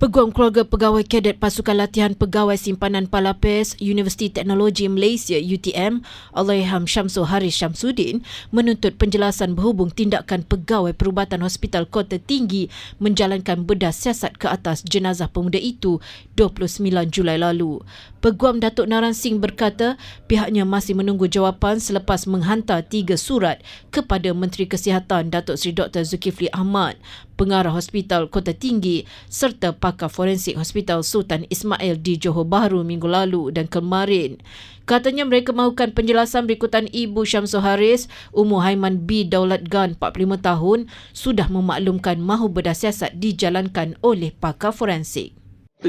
Peguam Keluarga Pegawai Kadet Pasukan Latihan Pegawai Simpanan Palapes Universiti Teknologi Malaysia UTM Allahyarham Syamsul Haris Syamsuddin menuntut penjelasan berhubung tindakan Pegawai Perubatan Hospital Kota Tinggi menjalankan bedah siasat ke atas jenazah pemuda itu 29 Julai lalu. Peguam Datuk Naran Singh berkata pihaknya masih menunggu jawapan selepas menghantar tiga surat kepada Menteri Kesihatan Datuk Seri Dr. Zulkifli Ahmad, pengarah Hospital Kota Tinggi serta pakar forensik Hospital Sultan Ismail di Johor Bahru minggu lalu dan kemarin. Katanya mereka mahukan penjelasan berikutan Ibu Syamsul Haris, umur Haiman B. Daulat Gan 45 tahun, sudah memaklumkan mahu bedah siasat dijalankan oleh pakar forensik.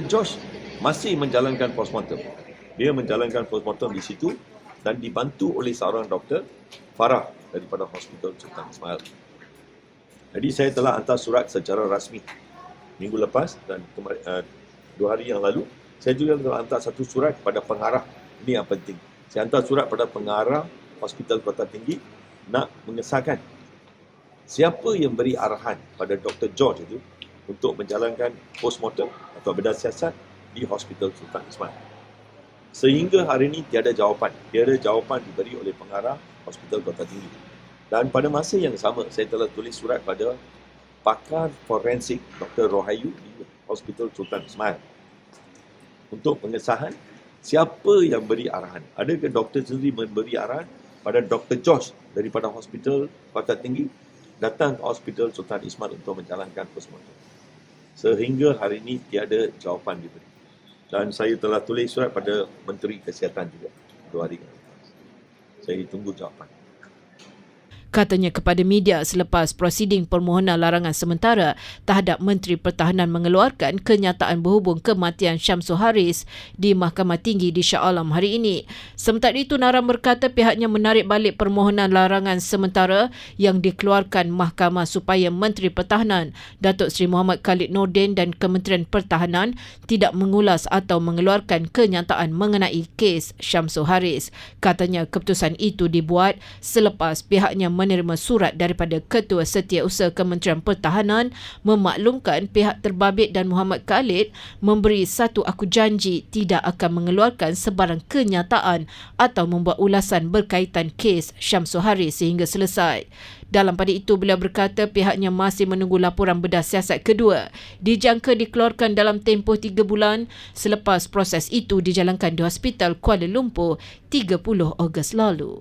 Josh masih menjalankan postmortem. Dia menjalankan postmortem di situ dan dibantu oleh seorang doktor, Farah daripada Hospital Sultan Ismail. Jadi saya telah hantar surat secara rasmi minggu lepas dan uh, dua hari yang lalu saya juga telah hantar satu surat kepada pengarah ini yang penting saya hantar surat pada pengarah Hospital Kota Tinggi nak mengesahkan siapa yang beri arahan pada Dr. George itu untuk menjalankan postmortem atau bedah siasat di Hospital Sultan Ismail. Sehingga hari ini tiada jawapan. Tiada jawapan diberi oleh pengarah Hospital Kota Tinggi. Dan pada masa yang sama, saya telah tulis surat pada pakar forensik Dr. Rohayu di Hospital Sultan Ismail untuk pengesahan siapa yang beri arahan. Adakah doktor sendiri memberi arahan pada Dr. Josh daripada Hospital Kota Tinggi datang ke Hospital Sultan Ismail untuk menjalankan postmortem. Sehingga hari ini tiada jawapan diberi. Dan saya telah tulis surat pada Menteri Kesihatan juga dua hari. Saya tunggu jawapan katanya kepada media selepas prosiding permohonan larangan sementara terhadap Menteri Pertahanan mengeluarkan kenyataan berhubung kematian Syamsul Haris di Mahkamah Tinggi di Shah Alam hari ini. Sementara itu, Naram berkata pihaknya menarik balik permohonan larangan sementara yang dikeluarkan Mahkamah supaya Menteri Pertahanan Datuk Seri Muhammad Khalid Nordin dan Kementerian Pertahanan tidak mengulas atau mengeluarkan kenyataan mengenai kes Syamsul Haris. Katanya keputusan itu dibuat selepas pihaknya menerima surat daripada Ketua Setiausaha Kementerian Pertahanan memaklumkan pihak terbabit dan Muhammad Khalid memberi satu aku janji tidak akan mengeluarkan sebarang kenyataan atau membuat ulasan berkaitan kes Syamsul Haris sehingga selesai. Dalam pada itu, beliau berkata pihaknya masih menunggu laporan bedah siasat kedua. Dijangka dikeluarkan dalam tempoh tiga bulan selepas proses itu dijalankan di Hospital Kuala Lumpur 30 Ogos lalu.